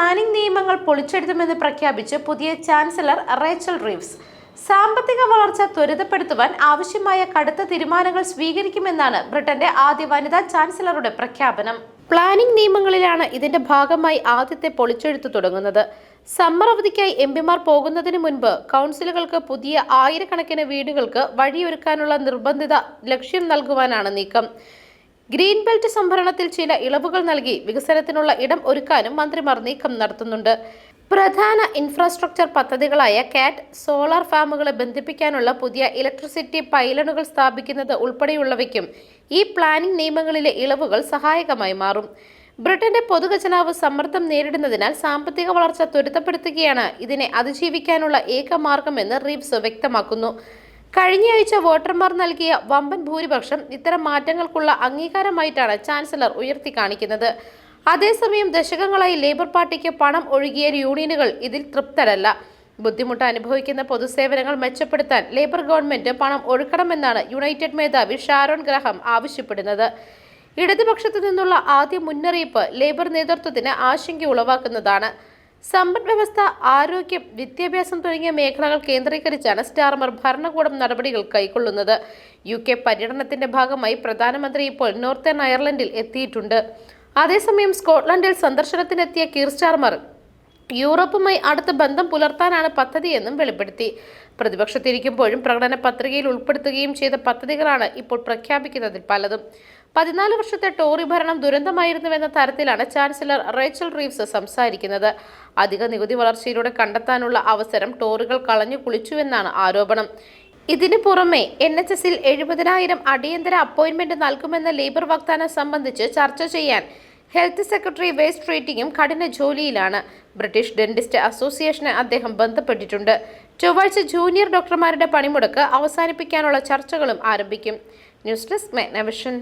Planning നിയമങ്ങൾ പൊളിച്ചെടുത്തുമെന്ന് പ്രഖ്യാപിച്ച് പുതിയ ചാൻസലർ റേച്ചൽ റീവ്സ്. സാമ്പത്തിക വളർച്ച ത്വരിതപ്പെടുത്തുവാൻ ആവശ്യമായ കടുത്ത തീരുമാനങ്ങൾ സ്വീകരിക്കുമെന്നാണ് ബ്രിട്ടന്റെ ആദ്യ വനിതാ ചാൻസലറുടെ പ്രഖ്യാപനം. പ്ലാനിംഗ് നിയമങ്ങളിലാണ് ഇതിന്റെ ഭാഗമായി ആദ്യത്തെ പൊളിച്ചെഴുത്ത് തുടങ്ങുന്നത്. സമ്മർ അവധിക്കായി എം പിമാർ പോകുന്നതിന് മുൻപ് കൗൺസിലുകൾക്ക് പുതിയ ആയിരക്കണക്കിന് വീടുകൾക്ക് വഴിയൊരുക്കാനുള്ള നിർബന്ധിത ലക്ഷ്യം നൽകുവാനാണ് നീക്കം. ഗ്രീൻ ബെൽറ്റ് സംഭരണത്തിൽ ചില ഇളവുകൾ നൽകി വികസനത്തിനുള്ള ഇടം ഒരുക്കാനും മന്ത്രിമാർ നീക്കം നടത്തുന്നുണ്ട്. പ്രധാന ഇൻഫ്രാസ്ട്രക്ചർ പദ്ധതികളായ കാറ്റ് സോളാർ ഫാമുകളെ ബന്ധിപ്പിക്കാനുള്ള പുതിയ ഇലക്ട്രിസിറ്റി പൈലണുകൾ സ്ഥാപിക്കുന്നത് ഉൾപ്പെടെയുള്ളവയ്ക്കും ഈ പ്ലാനിംഗ് നിയമങ്ങളിലെ ഇളവുകൾ സഹായകമായി മാറും. ബ്രിട്ടന്റെ പൊതുഖജനാവ് സമ്മർദ്ദം നേരിടുന്നതിനാൽ സാമ്പത്തിക വളർച്ച ത്വരിതപ്പെടുത്തുകയാണ് ഇതിനെ അതിജീവിക്കാനുള്ള ഏക മാർഗമെന്ന് റീവ്സ് വ്യക്തമാക്കുന്നു. കഴിഞ്ഞയാഴ്ച വോട്ടർമാർ നൽകിയ വമ്പൻ ഭൂരിപക്ഷം ഇത്തരം മാറ്റങ്ങൾക്കുള്ള അംഗീകാരമായിട്ടാണ് ചാൻസലർ ഉയർത്തി കാണിക്കുന്നത്. അതേസമയം ദശകങ്ങളായി ലേബർ പാർട്ടിക്ക് പണം ഒഴുകിയ യൂണിയനുകൾ ഇതിൽ തൃപ്തരല്ല. ബുദ്ധിമുട്ട് അനുഭവിക്കുന്ന പൊതുസേവനങ്ങൾ മെച്ചപ്പെടുത്താൻ ലേബർ ഗവൺമെന്റ് പണം ഒഴുക്കണമെന്നാണ് യുണൈറ്റഡ് മേധാവി ഷാരോൺ ഗ്രഹം ആവശ്യപ്പെടുന്നത്. ഇടതുപക്ഷത്തു നിന്നുള്ള ആദ്യ മുന്നറിയിപ്പ് ലേബർ നേതൃത്വത്തിന് ആശങ്ക ഉളവാക്കുന്നതാണ് സമ്പദ് വ്യവസ്ഥ ആരോഗ്യം വിദ്യാഭ്യാസം തുടങ്ങിയ മേഖലകൾ കേന്ദ്രീകരിച്ചാണ് സ്റ്റാർമർ ഭരണകൂടം നടപടികൾ കൈക്കൊള്ളുന്നത്. യു കെ പര്യടനത്തിന്റെ ഭാഗമായി പ്രധാനമന്ത്രി ഇപ്പോൾ നോർത്തേൺ അയർലൻഡിൽ എത്തിയിട്ടുണ്ട്. അതേസമയം സ്കോട്ട്ലൻഡിൽ സന്ദർശനത്തിനെത്തിയ കീർ സ്റ്റാർമർ യൂറോപ്പുമായി അടുത്ത ബന്ധം പുലർത്താനാണ് പദ്ധതിയെന്നും വെളിപ്പെടുത്തി. പ്രതിപക്ഷത്തിരിക്കുമ്പോഴും പ്രകടന പത്രികയിൽ ഉൾപ്പെടുത്തുകയും ചെയ്ത പദ്ധതികളാണ് ഇപ്പോൾ പ്രഖ്യാപിക്കുന്നതിൽ പലതും. പതിനാല് വർഷത്തെ ടോറി ഭരണം ദുരന്തമായിരുന്നുവെന്ന തരത്തിലാണ് ചാൻസലർ റേച്ചൽ റീവ്സ് സംസാരിക്കുന്നത്. അധിക നികുതി വളർച്ചയിലൂടെ കണ്ടെത്താനുള്ള അവസരം ടോറുകൾ കളഞ്ഞു കുളിച്ചുവെന്നാണ് ആരോപണം. ഇതിനു പുറമെ എൻ എച്ച് എസിൽ എഴുപതിനായിരം അടിയന്തര അപ്പോയിന്റ്മെന്റ് നൽകുമെന്ന ലേബർ വാഗ്ദാനം സംബന്ധിച്ച് ചർച്ച ചെയ്യാൻ ഹെൽത്ത് സെക്രട്ടറി വേസ്റ്റ് ട്രീറ്റിംഗും കഠിന ജോലിയിലാണ്. ബ്രിട്ടീഷ് ഡെന്റിസ്റ്റ് അസോസിയേഷനെ അദ്ദേഹം ബന്ധപ്പെട്ടിട്ടുണ്ട്. ചൊവ്വാഴ്ച ജൂനിയർ ഡോക്ടർമാരുടെ പണിമുടക്ക് അവസാനിപ്പിക്കാനുള്ള ചർച്ചകളും ആരംഭിക്കും. News desk മെഗ്നവിഷൻ